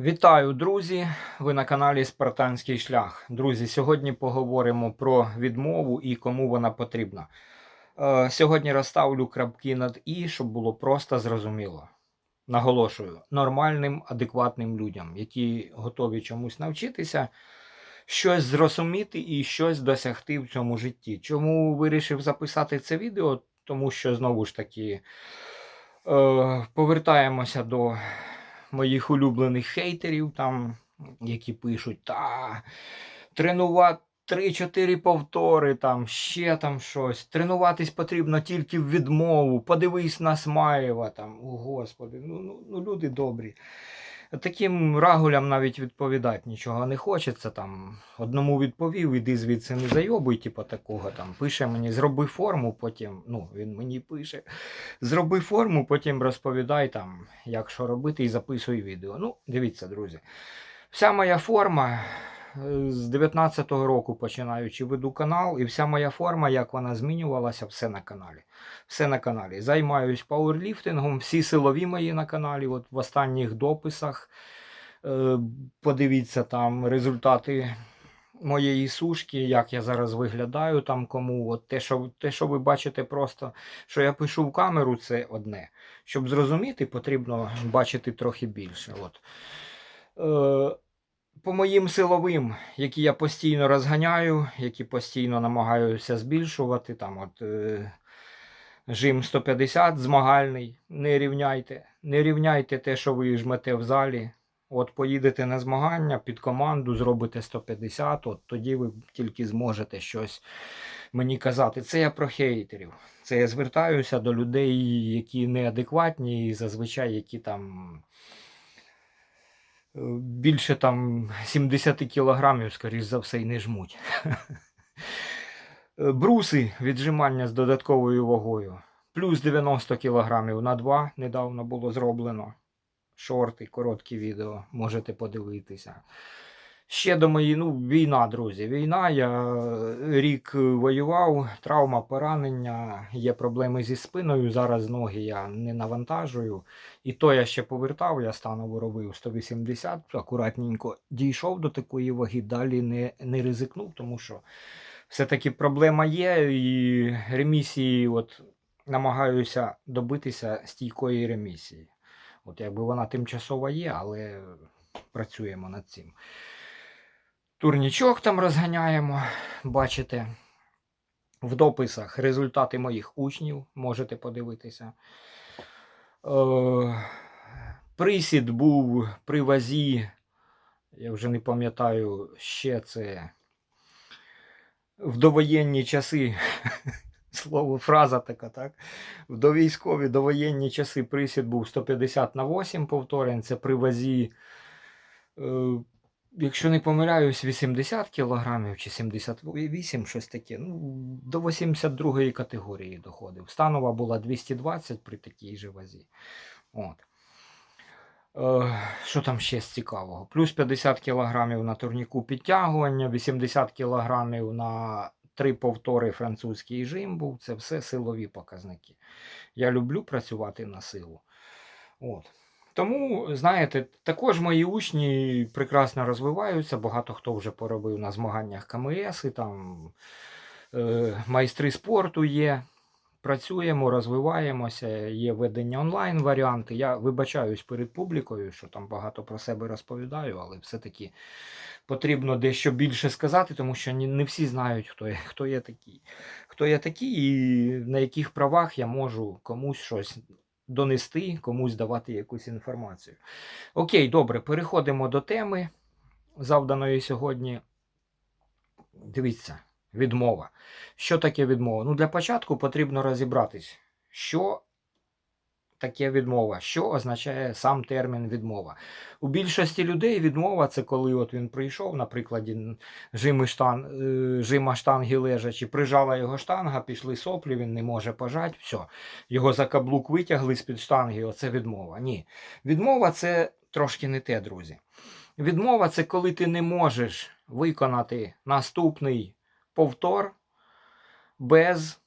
Вітаю, друзі! Ви на каналі Спартанський шлях. Друзі, сьогодні поговоримо про відмову і кому вона потрібна. Е, Сьогодні розставлю крапки над і, щоб було просто зрозуміло. Наголошую, нормальним, адекватним людям, які готові чомусь навчитися, щось зрозуміти і щось досягти в цьому житті. Чому вирішив записати це відео? Тому що знову ж таки е, повертаємося до моїх улюблених хейтерів, там, які пишуть, та тренувати 3-4 повтори, там, ще там щось. Тренуватись потрібно тільки в відмову. Подивись на Смаєва. Там, о Господи, ну, ну, ну люди добрі. Таким рагулям навіть відповідати нічого не хочеться. Там одному відповів, іди звідси не зайобуй, типу такого там. Пише мені, зроби форму, потім. Ну, він мені пише. Зроби форму, потім розповідай там, як що робити, і записуй відео. Ну, дивіться, друзі. Вся моя форма з 19-го року починаючи веду канал, і вся моя форма, як вона змінювалася, все на каналі. Все на каналі. Займаюсь пауерліфтингом, всі силові мої на каналі. От в останніх дописах. Е, Подивіться там результати моєї сушки, як я зараз виглядаю там кому. От те, що, те, що ви бачите, просто що я пишу в камеру, це одне. Щоб зрозуміти, потрібно бачити трохи більше. От. По моїм силовим, які я постійно розганяю, які постійно намагаюся збільшувати, там от е, жим 150 змагальний, не рівняйте. Не рівняйте те, що ви жмете в залі. От поїдете на змагання під команду, зробите 150, от тоді ви тільки зможете щось мені казати. Це я про хейтерів. Це я звертаюся до людей, які неадекватні, і зазвичай які там більше там 70 кілограмів, скоріш за все, і не жмуть. Е, Бруси віджимання з додатковою вагою. Плюс 90 кілограмів на 2 недавно було зроблено. Шорти, короткі відео, можете подивитися. Ще до моєї, ну, війна, друзі. Війна, я рік воював, травма, поранення, є проблеми зі спиною. Зараз ноги я не навантажую. І то я ще повертав, я станово робив 180, акуратненько дійшов до такої ваги, далі не, не ризикнув, тому що все-таки проблема є, і ремісії, от намагаюся добитися стійкої ремісії. От якби вона тимчасова є, але працюємо над цим. Турнічок там розганяємо, бачите. В дописах результати моїх учнів можете подивитися. Е, присід був при вазі, я вже не пам'ятаю, ще це в довоєнні часи. Слово, фраза така, так? В довійськові довоєнні часи присід був 150 на 8 повторень. Це при вазі, е, якщо не помиляюсь, 80 кілограмів чи 78, щось таке. Ну, до 82 категорії доходив. Станова була 220 при такій же вазі. От. Е, Що там ще з цікавого? Плюс 50 кілограмів на турніку підтягування, 80 кілограмів на три повтори французький жим був. Це все силові показники. Я люблю працювати на силу. От. Тому, знаєте, також мої учні прекрасно розвиваються. Багато хто вже поробив на змаганнях КМС, і там е, майстри спорту є. Працюємо, розвиваємося, є ведення онлайн варіанти. Я вибачаюсь перед публікою, що там багато про себе розповідаю, але все-таки потрібно дещо більше сказати, тому що не всі знають, хто я, хто я такий. Хто я такий і на яких правах я можу комусь щось донести, комусь давати якусь інформацію. Окей, добре, переходимо до теми завданої сьогодні. Дивіться, відмова. Що таке відмова? Ну, для початку потрібно розібратись, що таке відмова, що означає сам термін відмова. У більшості людей відмова це коли от він прийшов, на прикладі жими штан, е, жима штанги лежачи, прижала його штанга, пішли соплі, він не може пожати, все. Його за каблук витягли з-під штанги, оце відмова. Ні. Відмова це трошки не те, друзі. Відмова це коли ти не можеш виконати наступний повтор без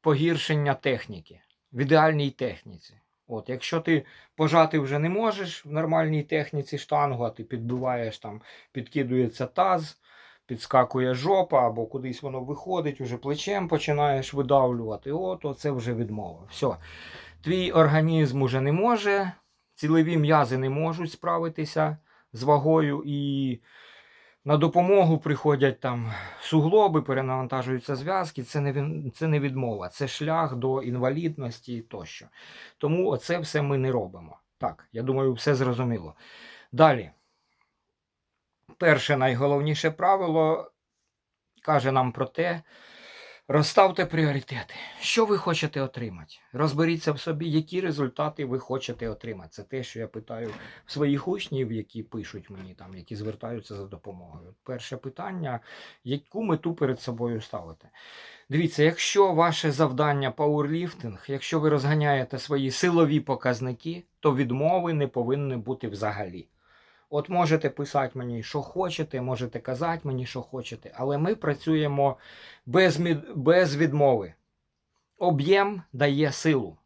погіршення техніки в ідеальній техніці. От, якщо ти пожати вже не можеш в нормальній техніці штангу, а ти підбиваєш там, підкидується таз, підскакує жопа, або кудись воно виходить, уже плечем починаєш видавлювати. От, оце вже відмова. Все. Твій організм уже не може, цілеві м'язи не можуть справитися з вагою і на допомогу приходять там суглоби, перенавантажуються зв'язки. Це не, це не відмова, це шлях до інвалідності тощо. Тому оце все ми не робимо. Так, я думаю, все зрозуміло. Далі. Перше найголовніше правило каже нам про те, розставте пріоритети. Що ви хочете отримати? Розберіться в собі, які результати ви хочете отримати. Це те, що я питаю своїх учнів, які пишуть мені там, які звертаються за допомогою. Перше питання: яку мету перед собою ставите? Дивіться, якщо ваше завдання пауерліфтинг, якщо ви розганяєте свої силові показники, то відмови не повинні бути взагалі. От можете писати мені, що хочете, можете казати мені, що хочете, але ми працюємо без, без відмови. Об'єм дає силу.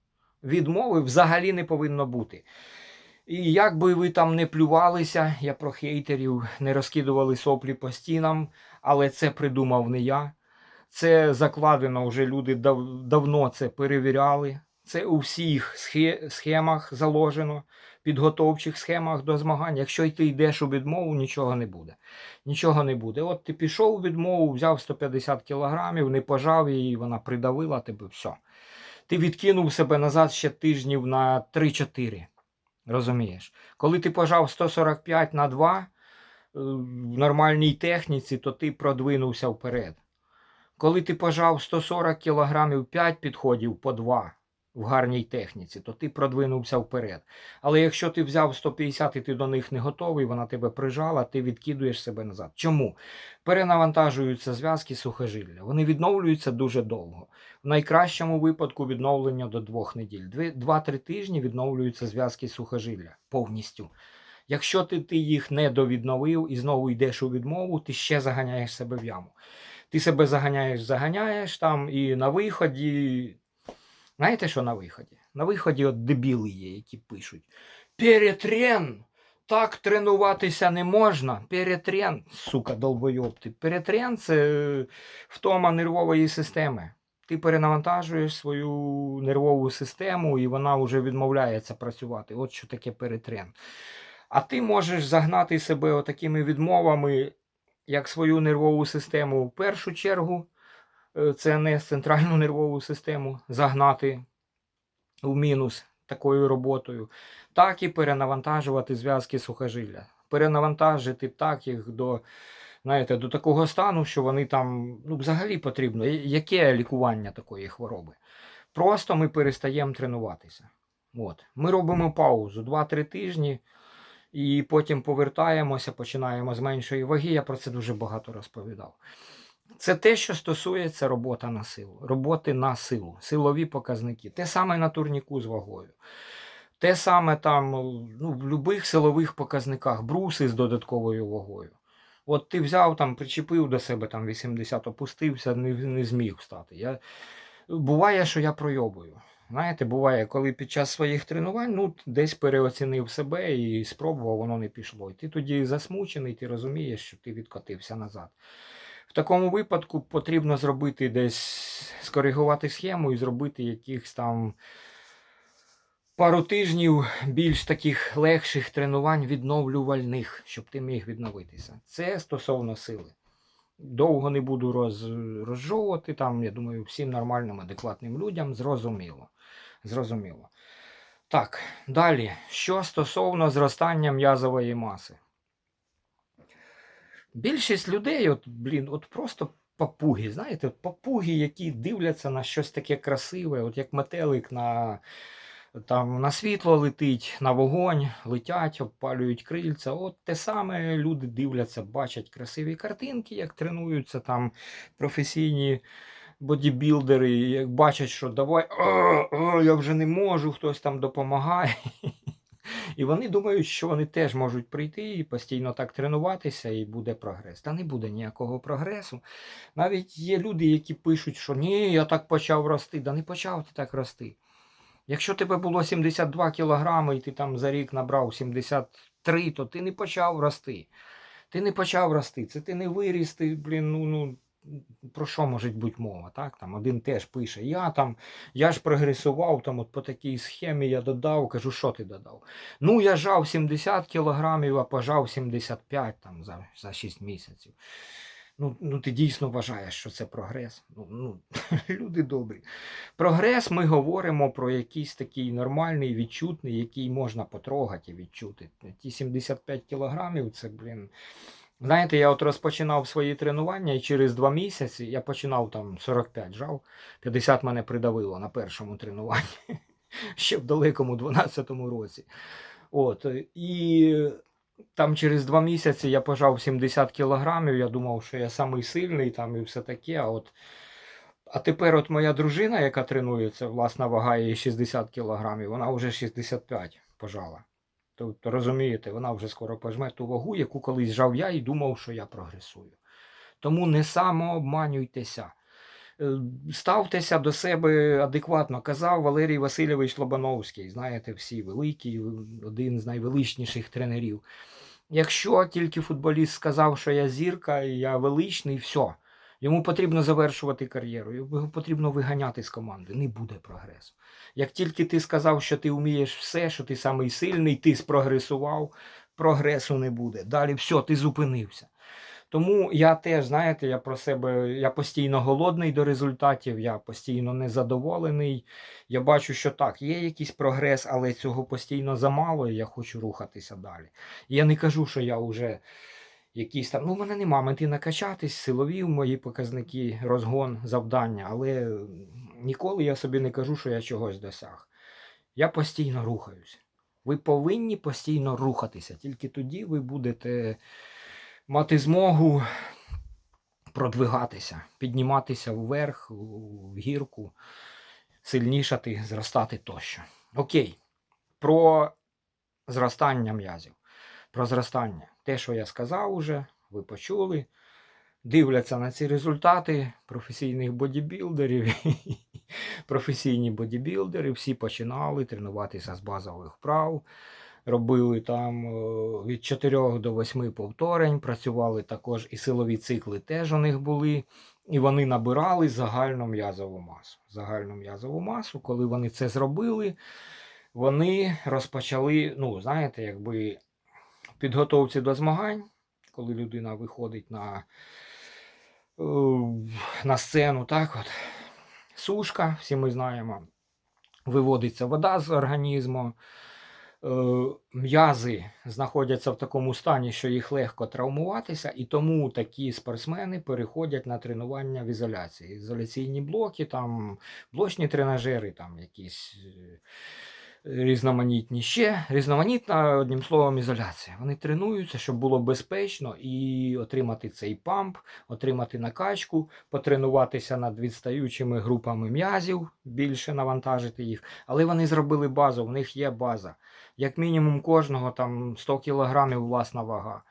Відмови взагалі не повинно бути. І як би ви там не плювалися, я про хейтерів не розкидували соплі по стінам, але це придумав не я. Це закладено вже люди дав, давно це перевіряли. Це у всіх схемах заложено, підготовчих схемах до змагань. Якщо ти йдеш у відмову, нічого не буде. Нічого не буде. От ти пішов у відмову, взяв 150 кілограмів, не пожав її, вона придавила тебе, все. Ти відкинув себе назад ще тижнів на 3-4. Розумієш? Коли ти пожав 145 на 2 е, в нормальній техніці, то ти продвинувся вперед. Коли ти пожав 140 кілограмів 5 підходів по 2 в гарній техніці, то ти продвинувся вперед. Але якщо ти взяв 150 і ти до них не готовий, вона тебе прижала, ти відкидуєш себе назад. Чому? Перенавантажуються зв'язки сухожилля. Вони відновлюються дуже довго. В найкращому випадку відновлення до двох неділь. Два-три тижні відновлюються зв'язки сухожилля повністю. Якщо ти, ти їх не довідновив і знову йдеш у відмову, ти ще заганяєш себе в яму. Ти себе заганяєш, заганяєш там і на виході. Знаєте, що на виході? На виході от дебіли є, які пишуть: Перетрен! Так тренуватися не можна. Перетрен, сука, долбойоб ти. Перетрен це е, втома нервової системи. Ти перенавантажуєш свою нервову систему, і вона вже відмовляється працювати. От що таке перетрен. А ти можеш загнати себе отакими відмовами, як свою нервову систему в першу чергу, е, це не центральну нервову систему, загнати в мінус такою роботою, так і перенавантажувати зв'язки сухожилля. Перенавантажити так їх до, знаєте, до такого стану, що вони там ну, взагалі потрібно. Яке лікування такої хвороби? Просто ми перестаємо тренуватися. От. Ми робимо паузу 2-3 тижні. І потім повертаємося, починаємо з меншої ваги. Я про це дуже багато розповідав. Це те, що стосується роботи на силу, роботи на силу, силові показники. Те саме на турніку з вагою. Те саме там ну, в будь-яких силових показниках, бруси з додатковою вагою. От ти взяв там, причепив до себе там 80, опустився, не, не зміг встати. Я... Буває, що я пройобую. Знаєте, буває, коли під час своїх тренувань ну, десь переоцінив себе і спробував, воно не пішло. І ти тоді засмучений, ти розумієш, що ти відкотився назад. В такому випадку потрібно зробити десь скоригувати схему і зробити якихось там пару тижнів більш таких легших тренувань відновлювальних, щоб ти міг відновитися. Це стосовно сили. Довго не буду роз, розжовувати, там, я думаю, всім нормальним, адекватним людям зрозуміло. Зрозуміло. Так, далі. Що стосовно зростання м'язової маси. Більшість людей, от, блін, от просто папуги, знаєте, от папуги, які дивляться на щось таке красиве, от як метелик на, там, на світло летить, на вогонь, летять, обпалюють крильця. От те саме люди дивляться, бачать красиві картинки, як тренуються там професійні бодібілдери, як бачать, що давай, о, о, я вже не можу, хтось там допомагає. І вони думають, що вони теж можуть прийти і постійно так тренуватися, і буде прогрес. Та не буде ніякого прогресу. Навіть є люди, які пишуть, що ні, я так почав рости. Да не почав ти так рости. Якщо тебе було 72 кілограми і ти там за рік набрав 73, то ти не почав рости. Ти не почав рости. Це ти не виріс, ти, блін, ну, ну про що може бути мова? Так? Там один теж пише: Я там, я ж прогресував там от по такій схемі я додав, кажу, що ти додав? Ну, я жав 70 кілограмів, а пожав 75 там, за, за 6 місяців. Ну, ну, ти дійсно вважаєш, що це прогрес. Ну, ну, люди добрі. Прогрес ми говоримо про якийсь такий нормальний, відчутний, який можна потрогати і відчути. Ті 75 кілограмів, це, блін. Знаєте, я от розпочинав свої тренування, і через два місяці я починав там 45 жав, 50 мене придавило на першому тренуванні ще в далекому 12-му році. От, і там через два місяці я пожав 70 кілограмів, я думав, що я самий сильний там і все таке. А от а тепер от моя дружина, яка тренується, власна вага її 60 кілограмів, вона вже 65 пожала. Тобто, розумієте, вона вже скоро пожме ту вагу, яку колись жав я і думав, що я прогресую. Тому не самообманюйтеся. Е, Ставтеся до себе адекватно. Казав Валерій Васильович Лобановський, знаєте, всі великий, один з найвеличніших тренерів. Якщо тільки футболіст сказав, що я зірка, я величний, все. Йому потрібно завершувати кар'єру, його потрібно виганяти з команди. Не буде прогресу. Як тільки ти сказав, що ти вмієш все, що ти самий сильний, ти спрогресував, прогресу не буде. Далі все, ти зупинився. Тому я теж, знаєте, я про себе, я постійно голодний до результатів, я постійно незадоволений. Я бачу, що так, є якийсь прогрес, але цього постійно замало, і я хочу рухатися далі. Я не кажу, що я вже якісь там, ну, в мене нема мети накачатись, силові мої показники, розгон, завдання, але ніколи я собі не кажу, що я чогось досяг. Я постійно рухаюсь. Ви повинні постійно рухатися, тільки тоді ви будете мати змогу продвигатися, підніматися вверх, в гірку, сильнішати, зростати тощо. Окей, про зростання м'язів. Про зростання. Те, що я сказав уже, ви почули. Дивляться на ці результати професійних бодібілдерів. Професійні бодібілдери всі починали тренуватися з базових вправ робили там е, від 4 до 8 повторень, працювали також і силові цикли теж у них були. І вони набирали загальну м'язову масу. Загальну м'язову масу, коли вони це зробили, вони розпочали, ну, знаєте, якби підготовці до змагань, коли людина виходить на е, на сцену, так от, сушка, всі ми знаємо, виводиться вода з організму. Е, м'язи знаходяться в такому стані, що їх легко травмуватися, і тому такі спортсмени переходять на тренування в ізоляції. Ізоляційні блоки, там блочні тренажери, там якісь е, різноманітні ще. Різноманітна, одним словом, ізоляція. Вони тренуються, щоб було безпечно і отримати цей памп, отримати накачку, потренуватися над відстаючими групами м'язів, більше навантажити їх. Але вони зробили базу, в них є база. Як мінімум, кожного там 100 кілограмів власна вага.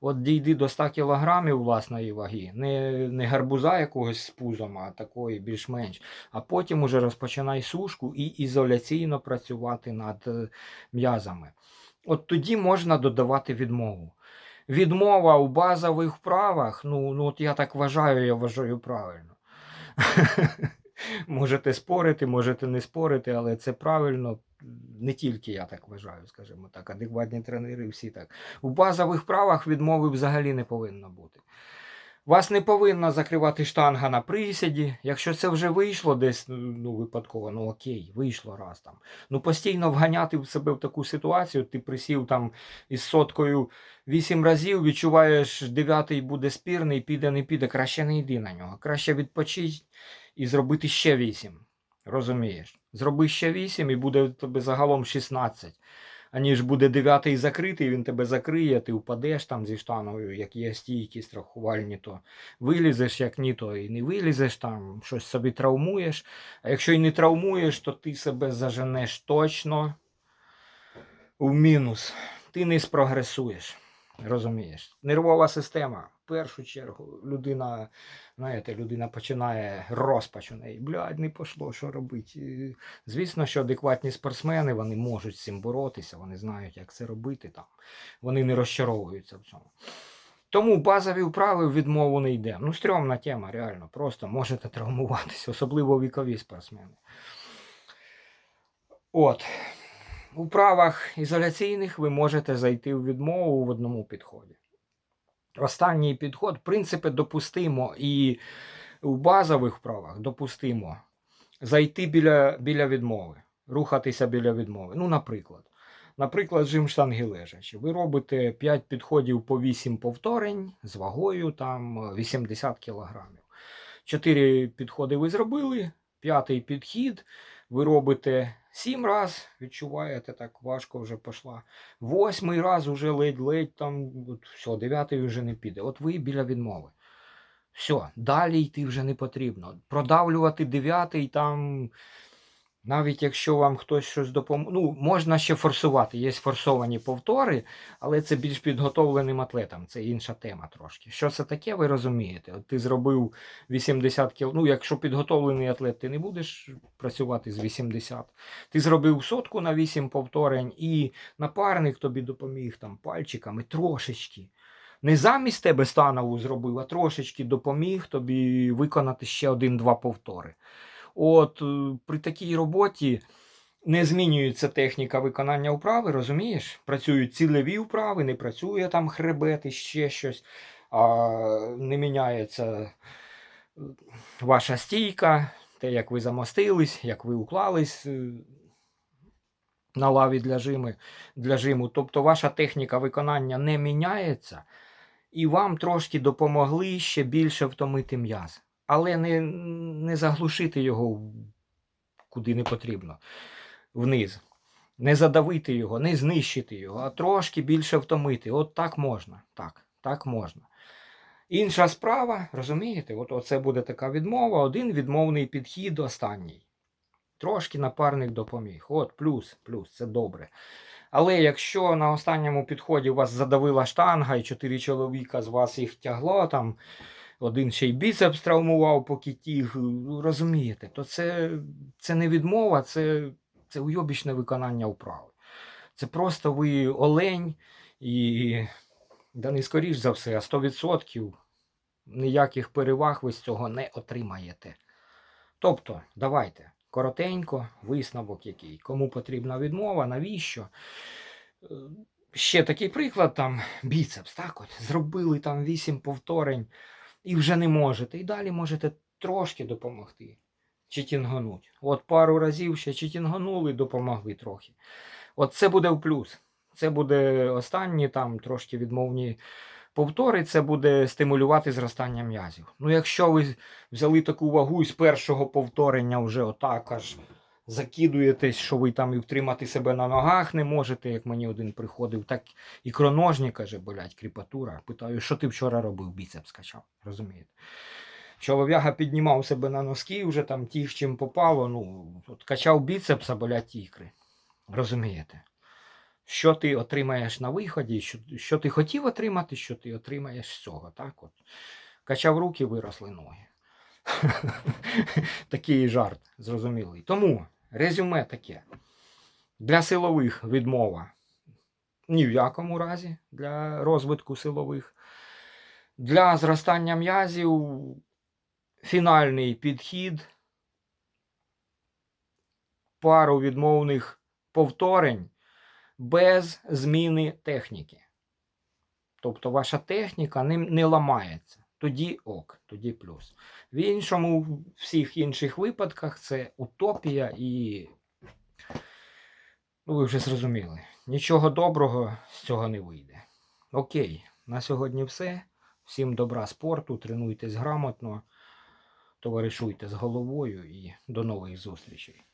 От дійди до 100 кілограмів власної ваги, не не гарбуза якогось з пузом, а такої більш-менш. А потім уже розпочинай сушку і ізоляційно працювати над е, м'язами. От тоді можна додавати відмову. Відмова у базових вправах, ну, ну от я так вважаю, я вважаю правильно. Можете спорити, можете не спорити, але це правильно не тільки я так вважаю, скажімо так, адекватні тренери, всі так. У базових правах відмови взагалі не повинно бути. Вас не повинна закривати штанга на присіді. Якщо це вже вийшло десь ну, випадково, ну окей, вийшло раз там. Ну постійно вганяти в себе в таку ситуацію, ти присів там із соткою вісім разів, відчуваєш, дев'ятий буде спірний, піде, не піде. Краще не йди на нього. Краще відпочить і зробити ще вісім. Розумієш? Зроби ще 8 і буде в тебе загалом 16. Аніж буде 9 закритий, він тебе закриє, ти впадеш там зі штаною, як є стійкі страхувальні, то вилізеш, як ні, то і не вилізеш там, щось собі травмуєш. А якщо і не травмуєш, то ти себе заженеш точно в мінус. Ти не спрогресуєш. Розумієш? Нервова система. В першу чергу людина, знаєте, людина починає розпач у неї. Блядь, не пішло, що робити. Звісно, що адекватні спортсмени вони можуть з цим боротися, вони знають, як це робити там. Вони не розчаровуються в цьому. Тому базові вправи в відмову не йде. Ну, стрьомна тема, реально. Просто можете травмуватися, особливо вікові спортсмени. От. У вправах ізоляційних ви можете зайти в відмову в одному підході. Останній підход, в принципі, допустимо і у базових вправах допустимо зайти біля, біля відмови, рухатися біля відмови. Ну, наприклад, наприклад, жим штанги лежачі. Ви робите 5 підходів по 8 повторень з вагою там 80 кг. 4 підходи ви зробили, п'ятий підхід ви робите 7 раз, відчуваєте, так важко вже пішла. Восьмий раз уже ледь-ледь там, от, все, дев'ятий вже не піде. От ви біля відмови. Все, далі йти вже не потрібно. Продавлювати дев'ятий там, навіть якщо вам хтось щось допоможе. Ну, можна ще форсувати. Є форсовані повтори, але це більш підготовленим атлетам. Це інша тема трошки. Що це таке, ви розумієте? От ти зробив 80 кіл. Ну, якщо підготовлений атлет, ти не будеш працювати з 80. Ти зробив сотку на 8 повторень, і напарник тобі допоміг там пальчиками трошечки. Не замість тебе станову зробив, а трошечки допоміг тобі виконати ще один-два повтори. От е, при такій роботі не змінюється техніка виконання вправи, розумієш? Працюють цілеві вправи, не працює там хребет і ще щось, а не міняється е, ваша стійка, те, як ви замостились, як ви уклались е, на лаві для, жими, для жиму. Тобто ваша техніка виконання не міняється, і вам трошки допомогли ще більше втомити м'яз. Але не, не заглушити його куди не потрібно, вниз. Не задавити його, не знищити його, а трошки більше втомити. От так можна. Так, так можна. Інша справа, розумієте, от оце буде така відмова, один відмовний підхід останній. Трошки напарник допоміг. От, плюс, плюс, це добре. Але якщо на останньому підході вас задавила штанга і чотири чоловіка з вас їх тягло, там один ще й біцепс травмував, поки тіг, ну, розумієте, то це, це не відмова, це, це уйобічне виконання вправи. Це просто ви олень і, да не скоріш за все, а 100% ніяких переваг ви з цього не отримаєте. Тобто, давайте коротенько, висновок який. Кому потрібна відмова, навіщо? Е, Ще такий приклад, там біцепс, так от, зробили там 8 повторень і вже не можете. І далі можете трошки допомогти. Чи тінгануть. От пару разів ще чи тінганули, допомогли трохи. От це буде в плюс. Це буде останні там трошки відмовні повтори, це буде стимулювати зростання м'язів. Ну, якщо ви взяли таку вагу з першого повторення вже отак аж закидуєтесь, що ви там і втримати себе на ногах не можете, як мені один приходив, так і кроножні каже, блядь, кріпатура. Питаю, що ти вчора робив, біцепс качав, розумієте? Чолов'яга піднімав себе на носки, вже там тіг чим попало, ну, от качав біцепс, а болять ікри. Розумієте? Що ти отримаєш на виході, що, що ти хотів отримати, що ти отримаєш з цього. Так от. Качав руки, виросли ноги. Такий жарт зрозумілий. Тому резюме таке. Для силових відмова ні в якому разі для розвитку силових. Для зростання м'язів фінальний підхід, пару відмовних повторень без зміни техніки. Тобто ваша техніка не, не ламається. Тоді ок, тоді плюс. В іншому, в всіх інших випадках це утопія і. Ну, ви вже зрозуміли. Нічого доброго з цього не вийде. Окей, на сьогодні все. Всім добра спорту, тренуйтесь грамотно, товаришуйте з головою і до нових зустрічей.